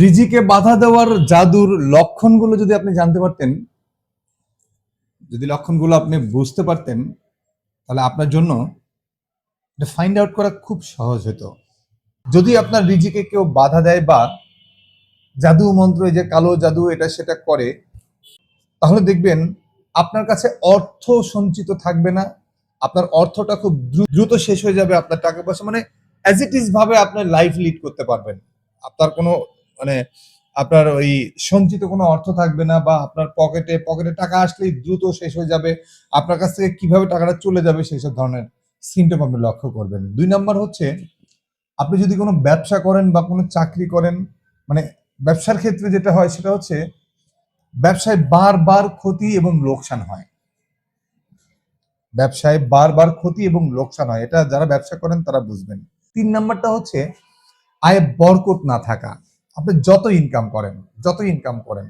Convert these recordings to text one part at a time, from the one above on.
রিজিকে বাধা দেওয়ার জাদুর লক্ষণগুলো যদি আপনি জানতে পারতেন, যদি লক্ষণগুলো আপনি বুঝতে পারতেন, তাহলে আপনার জন্য এটা ফাইন্ড আউট করা খুব সহজ হতো। যদি আপনার রিজিকে কেউ বাধা দেয় বা জাদু মন্ত্র, এই যে কালো জাদু এটা সেটা করে, তাহলে দেখবেন আপনার কাছে অর্থ সঞ্চিত থাকবে না, আপনার অর্থটা খুব দ্রু- দ্রুত শেষ হয়ে যাবে, আপনার টাকা পয়সা মানে অ্যাজ ইট ইজ ভাবে আপনার লাইফ লিড করতে পারবেন। আপনার কোনো মানে আপনার ওই সঞ্চিত কোনো অর্থ থাকবে না বা আপনার পকেটে পকেটে টাকা আসলেই দ্রুত শেষ হয়ে যাবে। আপনার কাছ থেকে কীভাবে টাকাটা চলে যাবে সেই সব ধরনের সিমটম আপনি লক্ষ্য করবেন। দুই নাম্বার হচ্ছে, আপনি যদি কোনো ব্যবসা করেন বা কোনো চাকরি করেন মানে ব্যবসার ক্ষেত্রে যেটা হয় সেটা হচ্ছে, ব্যবসায় বারবার ক্ষতি এবং লোকসান হয়। ব্যবসায় বারবার ক্ষতি এবং লোকসান হয়। এটা যারা ব্যবসা করেন তারা বুঝবেন। তিন নাম্বারটা হচ্ছে, আয় বরকত না থাকা। আপনি যত ইনকাম করেন, যত ইনকাম করেন,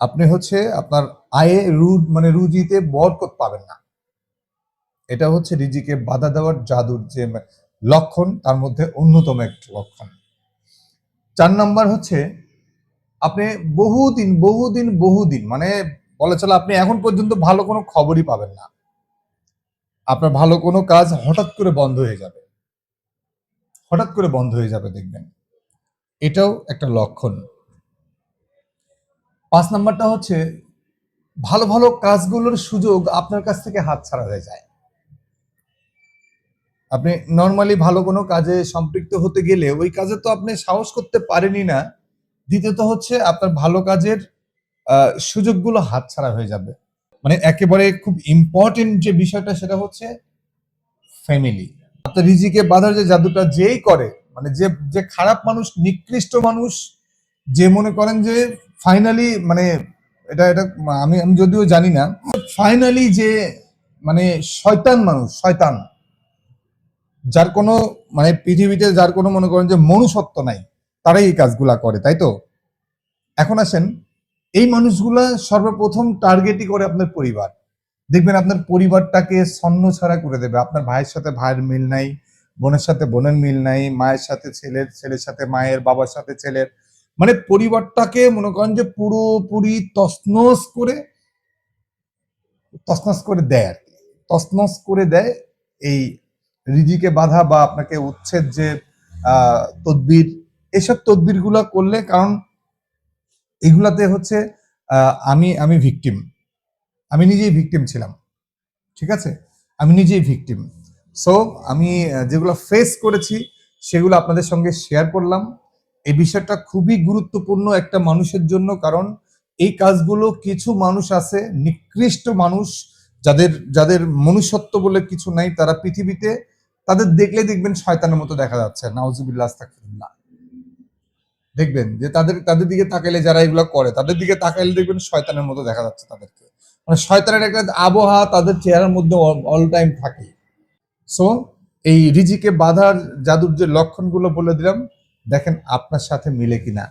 আপনি হচ্ছে আপনার আয়ে রু মানে রুজিতে বরকত পাবেন না। এটা হচ্ছে রিজিকে বাধা দেওয়ার জাদুর যে লক্ষণ, তার মধ্যে অন্যতম একটি লক্ষণ। চার নাম্বার হচ্ছে, আপনি বহুদিন বহুদিন বহুদিন মানে বলে চলে আপনি এখন পর্যন্ত ভালো কোনো খবরই পাবেন না। আপনার ভালো কোনো কাজ হঠাৎ করে বন্ধ হয়ে যাবে। হঠাৎ করে বন্ধ হয়ে যাবে, দেখবেন। এটাও একটা লক্ষণ। পাঁচ নাম্বারটা হচ্ছে, ভালো ভালো কাজগুলোর সুযোগ আপনার কাছ থেকে হাত ছাড়া হয়ে যায়। আপনি নর্মালি ভালো কোনো কাজে সম্পৃক্ত হতে গেলে ওই কাজে তো আপনি সাহস করতে পারেনই না। দ্বিতীয়ত হচ্ছে, আপনার ভালো কাজের সুযোগগুলো হাতছাড়া হয়ে যাবে। মানে একেবারে খুব ইম্পর্টেন্ট যে বিষয়টা সেটা হচ্ছে ফ্যামিলি আপনার রিজিকে বাধার যে জাদুটা যেই করে মানে যে যে খারাপ মানুষ, নিকৃষ্ট মানুষ, যে মনে করেন যে ফাইনালি মানে এটা এটা আমি আমি যদিও জানি না ফাইনালি যে মানে শয়তান মানুষ, শয়তান, যার কোনো মানে পৃথিবীতে যার কোনো মনে করেন যে মনুষ্যত্ব নাই, তারাই এই কাজগুলা করে, তাই তো? এখন আসেন, এই মানুষগুলা সর্বপ্রথম টার্গেটই করে আপনার পরিবার। দেখবেন আপনার পরিবারটাকে ছন্ন ছাড়া করে দেবে, আপনার ভাইয়ের সাথে ভাইয়ের মিল নাই বোনের সাথে বোনের মিল নাই, মায়ের সাথে ছেলের ছেলের সাথে মায়ের, বাবার সাথে ছেলের। মানে পরিবারটাকে মনে করেন যে পুরোপুরি তসনস করে তসনস করে দেয় আর কি। তসনস করে দেয় এই রিজিকে বাধা বা আপনাকে উচ্ছেদ যে তদবির, এসব তদবিরগুলা করলে, কারণ এগুলাতে হচ্ছে আমি আমি ভিকটিম। আমি নিজেই ভিকটিম ছিলাম। ঠিক আছে? আমি নিজেই ভিকটিম। সো আমি যেগুলো ফেস করেছি, সেগুলো আপনাদের সঙ্গে শেয়ার করলাম। এই বিষয়টা খুবই গুরুত্বপূর্ণ একটা মানুষের জন্য, কারণ এই কাজগুলো কিছু মানুষ আছে, নিকৃষ্ট মানুষ, যাদের যাদের মনুষ্যত্ব বলে কিছু নাই, তারা পৃথিবীতে, তাদের দেখলে দেখবেন শয়তানের মতো দেখা যাচ্ছে। নাউজুবিল্লাহ দেখবেন যে তাদের তাদের দিকে তাকাইলে যারা এগুলো করে, তাদের দিকে তাকাইলে দেখবেন শয়তানের মতো দেখা যাচ্ছে তাদেরকে। মানে শয়তানের একটা আবহাওয়া তাদের চেহারার মধ্যে অল টাইম থাকে। সো এই রিজিকে বাধার জাদুর যে লক্ষণগুলো বলে দিলাম দেখেন আপনার সাথে মিলে কিনা।